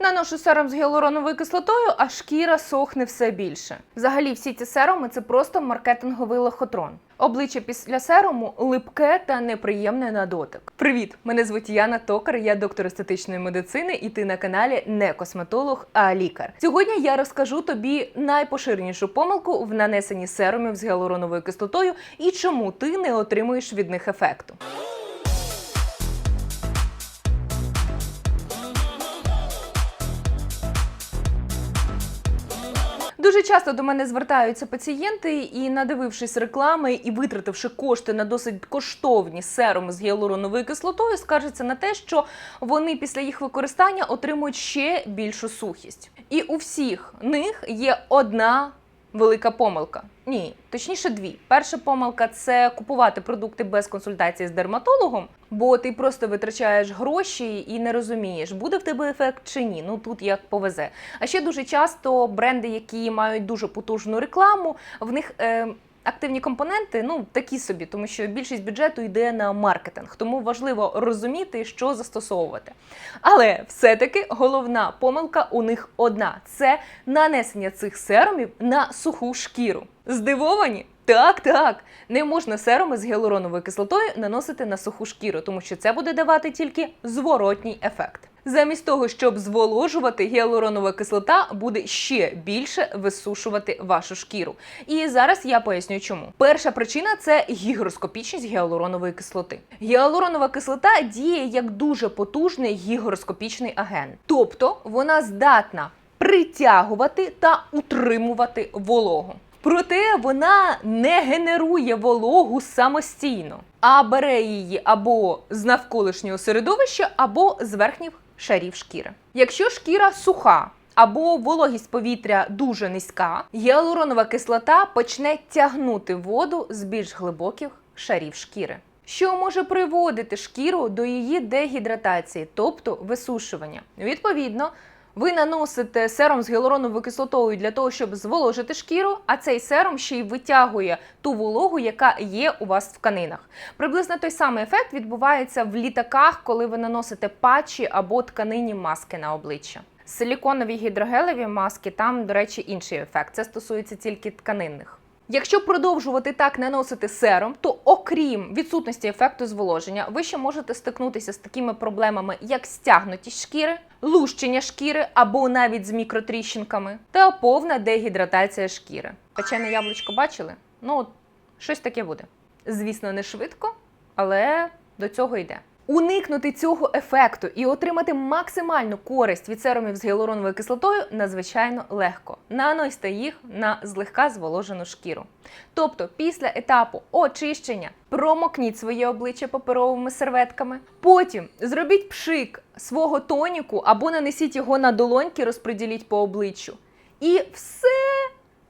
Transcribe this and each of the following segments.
Наношу серум з гіалуроновою кислотою, а шкіра сохне все більше. Взагалі, всі ці серуми це просто маркетинговий лохотрон. Обличчя після серуму липке та неприємне на дотик. Привіт! Мене звуть Яна Токар, я доктор естетичної медицини, і ти на каналі не косметолог, а лікар. Сьогодні я розкажу тобі найпоширенішу помилку в нанесенні серумів з гіалуроновою кислотою і чому ти не отримуєш від них ефекту. Дуже часто до мене звертаються пацієнти і, надивившись реклами і витративши кошти на досить коштовні серуми з гіалуроновою кислотою, скаржаться на те, що вони після їх використання отримують ще більшу сухість. І у всіх них є одна велика помилка. Ні, точніше, дві. Перша помилка це купувати продукти без консультації з дерматологом, бо ти просто витрачаєш гроші і не розумієш, буде в тебе ефект чи ні. Ну тут як повезе. А ще дуже часто бренди, які мають дуже потужну рекламу, в них. Е, Активні компоненти ну такі собі, тому що більшість бюджету йде на маркетинг, тому важливо розуміти, що застосовувати. Але все-таки головна помилка у них одна: це нанесення цих серумів на суху шкіру. Здивовані? Так, так, не можна серуми з гіалуроновою кислотою наносити на суху шкіру, тому що це буде давати тільки зворотній ефект. Замість того, щоб зволожувати, гіалуронова кислота буде ще більше висушувати вашу шкіру. І зараз я поясню, чому. Перша причина це гігроскопічність гіалуронової кислоти. Гіалуронова кислота діє як дуже потужний гігроскопічний агент, тобто вона здатна притягувати та утримувати вологу. Проте вона не генерує вологу самостійно, а бере її або з навколишнього середовища, або з верхніх шарів шкіри. Якщо шкіра суха, або вологість повітря дуже низька, гіалуронова кислота почне тягнути воду з більш глибоких шарів шкіри, що може приводити шкіру до її дегідратації, тобто висушування. Відповідно, ви наносите серум з гіалуроновою кислотою для того, щоб зволожити шкіру, а цей серум ще й витягує ту вологу, яка є у вас в тканинах. Приблизно той самий ефект відбувається в літаках, коли ви наносите патчі або тканинні маски на обличчя. Силіконові гідрогелеві маски там, до речі, інший ефект. Це стосується тільки тканинних. Якщо продовжувати так наносити серум, то окрім відсутності ефекту зволоження, ви ще можете стикнутися з такими проблемами, як стягнутість шкіри, лущення шкіри або навіть з мікротріщинками, та повна дегідратація шкіри. Печене яблучко бачили? Ну, от щось таке буде. Звісно, не швидко, але до цього йде. Уникнути цього ефекту і отримати максимальну користь від серумів з гіалуроновою кислотою надзвичайно легко. Наносьте їх на злегка зволожену шкіру. Тобто, після етапу очищення промокніть своє обличчя паперовими серветками. Потім зробіть пшик свого тоніку або нанесіть його на долоньки, розподіліть по обличчю. І все.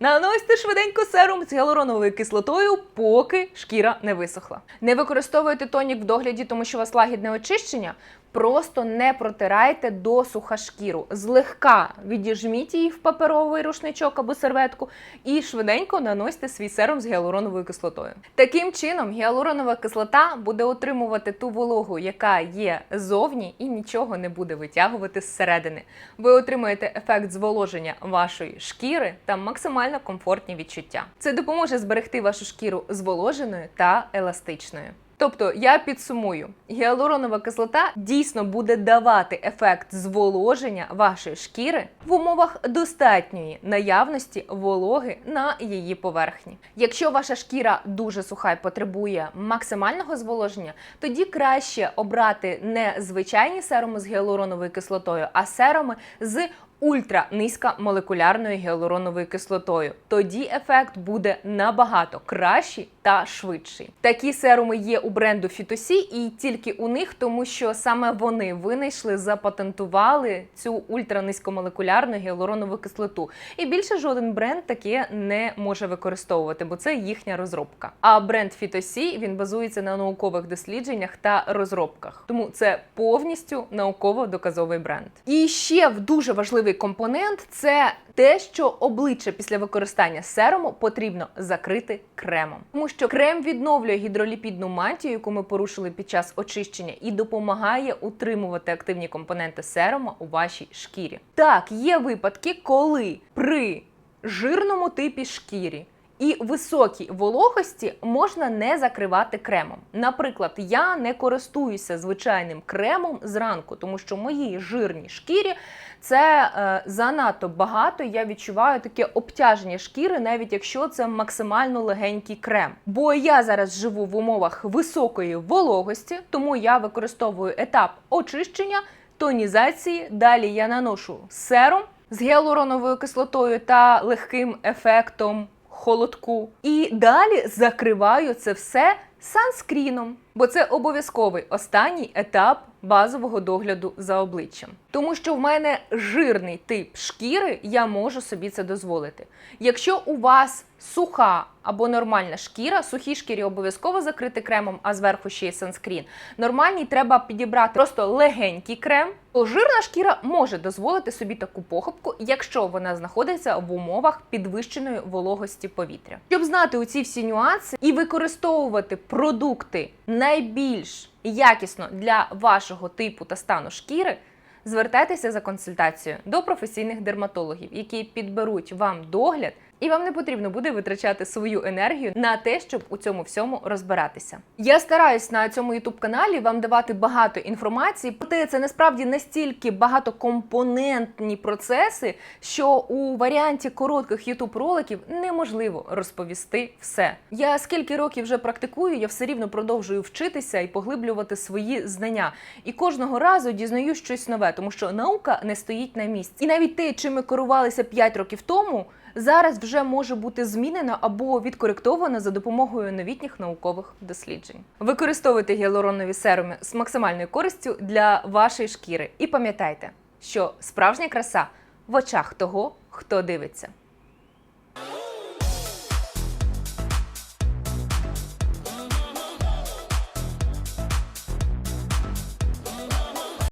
Наносьте швиденько серум з гіалуроновою кислотою, поки шкіра не висохла. Не використовуйте тонік в догляді, тому що у вас лагідне очищення. Просто не протирайте досуха шкіру. Злегка відіжміть її в паперовий рушничок або серветку і швиденько наносьте свій серум з гіалуроновою кислотою. Таким чином, гіалуронова кислота буде отримувати ту вологу, яка є зовні, і нічого не буде витягувати зсередини. Ви отримаєте ефект зволоження вашої шкіри та максимально комфортні відчуття. Це допоможе зберегти вашу шкіру зволоженою та еластичною. Тобто я підсумую, гіалуронова кислота дійсно буде давати ефект зволоження вашої шкіри в умовах достатньої наявності вологи на її поверхні. Якщо ваша шкіра дуже суха і потребує максимального зволоження, тоді краще обрати не звичайні серуми з гіалуроновою кислотою, а серуми з ультранизькомолекулярною гіалуроновою кислотою. Тоді ефект буде набагато кращий та швидший. Такі серуми є у бренду Фітосі, і тільки у них, тому що саме вони винайшли, запатентували цю ультранизькомолекулярну гіалуронову кислоту. І більше жоден бренд таке не може використовувати, бо це їхня розробка. А бренд Фітосі він базується на наукових дослідженнях та розробках. Тому це повністю науково доказовий бренд. І ще в дуже важливий компонент це те, що обличчя після використання серуму потрібно закрити кремом, тому що крем відновлює гідроліпідну мантію, яку ми порушили під час очищення, і допомагає утримувати активні компоненти серума у вашій шкірі. Так, є випадки, коли при жирному типі шкірі і високій вологості можна не закривати кремом. Наприклад, я не користуюся звичайним кремом зранку, тому що моїй жирній шкірі це е, занадто багато. Я відчуваю таке обтяження шкіри, навіть якщо це максимально легенький крем. Бо я зараз живу в умовах високої вологості, тому я використовую етап очищення, тонізації. Далі я наношу серум з гіалуроновою кислотою та легким ефектом холодку. І далі закриваю це все санскріном, бо це обов'язковий останній етап базового догляду за обличчям. Тому що в мене жирний тип шкіри, я можу собі це дозволити. Якщо у вас суха або нормальна шкіра, сухій шкірі обов'язково закрити кремом, а зверху ще й санскрін. Нормальній треба підібрати просто легенький крем. То жирна шкіра може дозволити собі таку похибку, якщо вона знаходиться в умовах підвищеної вологості повітря. Щоб знати оці всі нюанси і використовувати продукти найбільш якісно для вашого типу та стану шкіри. Звертайтеся за консультацією до професійних дерматологів, які підберуть вам догляд, і вам не потрібно буде витрачати свою енергію на те, щоб у цьому всьому розбиратися. Я стараюсь на цьому youtube каналі вам давати багато інформації, проте це насправді настільки багатокомпонентні процеси, що у варіанті коротких youtube роликів неможливо розповісти все. Я скільки років вже практикую, я все рівно продовжую вчитися і поглиблювати свої знання. І кожного разу дізнаю щось нове, тому що наука не стоїть на місці. І навіть те, чим ми керувалися 5 років тому, зараз вже може бути змінена або відкоректована за допомогою новітніх наукових досліджень. Використовуйте гіалуронові серуми з максимальною користю для вашої шкіри. І пам'ятайте, що справжня краса в очах того, хто дивиться.